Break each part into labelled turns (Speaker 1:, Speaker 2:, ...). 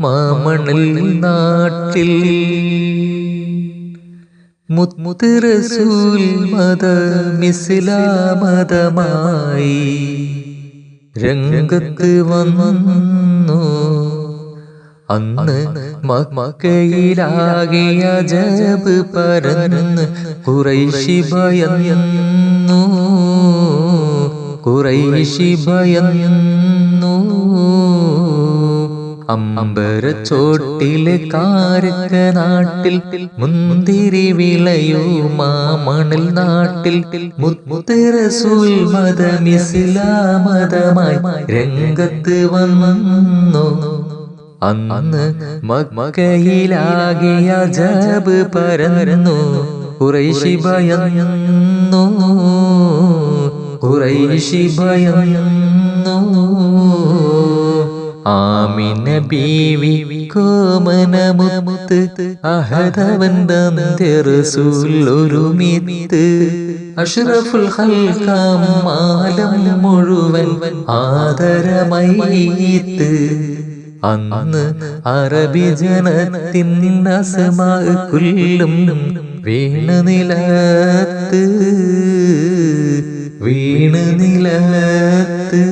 Speaker 1: മാമണൽ നാട്ടിൽ മുത്ത് റസൂൽ മതമിസ്ലാമതമായി രംഗത്ത് വന്നു. അന്ന് മക്കയിലാകിയ ജബ് പരന്ന് കുറൈശി ഭയന്നു. കുറൈശി ഭയന്നു. അമ്പരച്ചോട്ടിലെ കാരക്ക നാട്ടിൽ മുന്തിരി വിളയൂ മാമണൽ നാട്ടിൽ മുത്തരസൂൽ മതമിസ്ലാമതമായി രംഗത്ത് വന്നു. അന്ന് മക്കയിലാകിയ ജബ് പരന്നു. കുറൈശി ഭയന്നു. കുറൈശി ഭയന്നു. ആമിന ബീവി കോമനമുത്ത് അഹദവൻ റസൂൽ ഒരു മിത്ത് അഷ്റഫുൽ ഖൽഖാം ആലം മുഴുവൻ ആദരമൈത്ത് അന്ന് അറബി ജനത്തിൻ അസമാ കുല്ലും വീണ് നിലത്ത്. വീണ് നിലത്ത്.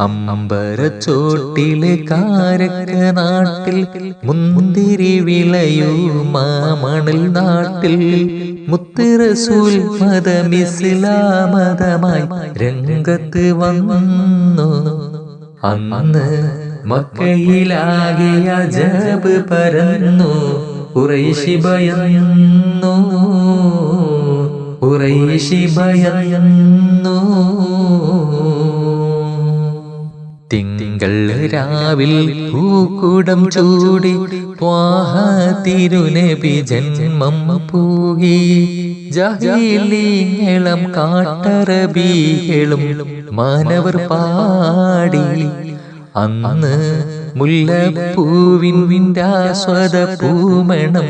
Speaker 1: അമ്പരച്ചോട്ടിലെ കാരക്ക നാട്ടിൽ മുന്തിരി വിളയൂ മാമണൽ നാട്ടിൽ മുത്തിറസൂൽ മതമിസ്ലാമതമായി രംഗത്ത് വന്നു. അന്ന് മക്കയിലാകിയ ജബ് പരന്നു. ഉറൈശി ഭയന്നു. ഉറൈശി ഭയന്നു. രാവിൽ പൂക്കുടം ചൂടി ത്വാഹ തിരുനബി ജന്മം പൂകി. ജഹീലിങ്ങളും കാട്ടറബികളും മാനവർ പാടി. അന്ന് മുല്ലപ്പൂവിൻ വിന്റാസ്വത പൂമണം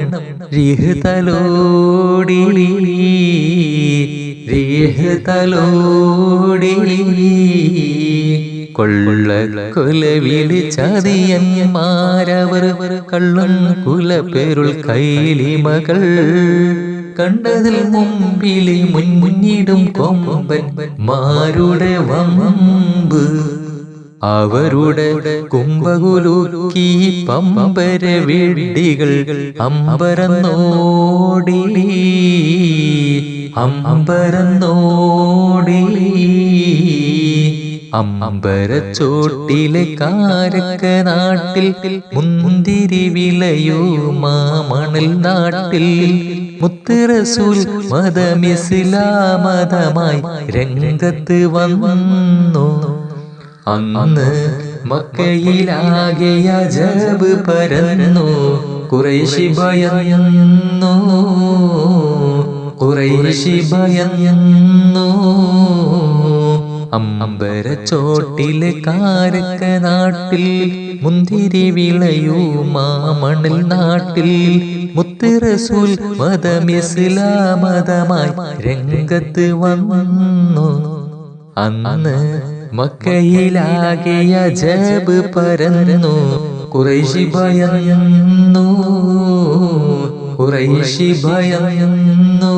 Speaker 1: രിഹതലോടി. റിഹതലോടി കൊള്ള കൊലവിളി ചതിയന്മാരവർ കള്ളും പേരുൾ കൈലി മകൾ കണ്ടതിൽ മുമ്പിലെ മുന്നിടും കൊമ്പൻ മാരുടെ വമ്പ്. അവരുടെ കുംഭകുലുക്കി പമ്പര വെടികൾ അമ്പരന്നോടി. അമ്പരന്നോടി അമ്പരച്ചോട്ടിലെ കാരക്ക നാട്ടിൽ മുന്തിരി വിളയൂ മാമണൽ നാട്ടിൽ. മുത്തുറസൂൽ മതമിസ്ലാമതമായി രംഗത്ത് വന്നു. അന്ന് മക്കയിലാകെ അജബ് പരന്നു. കുറേശി ഭയന്നു. കുറേശി ഭയന്നു. അമ്പരച്ചോട്ടിലെ കാരക്ക നാട്ടിൽ മുന്തിരി വിളയൂ മാമണൽ നാട്ടിൽ മുത്തിറസൂൽ മതമിസ്ലാമതമായി രംഗത്ത് വന്നു. അന്ന് മക്കയിലാകിയ ജബ് പരന്നു കുറേശി ഭയന്നു കുറേശി ഭയന്നു.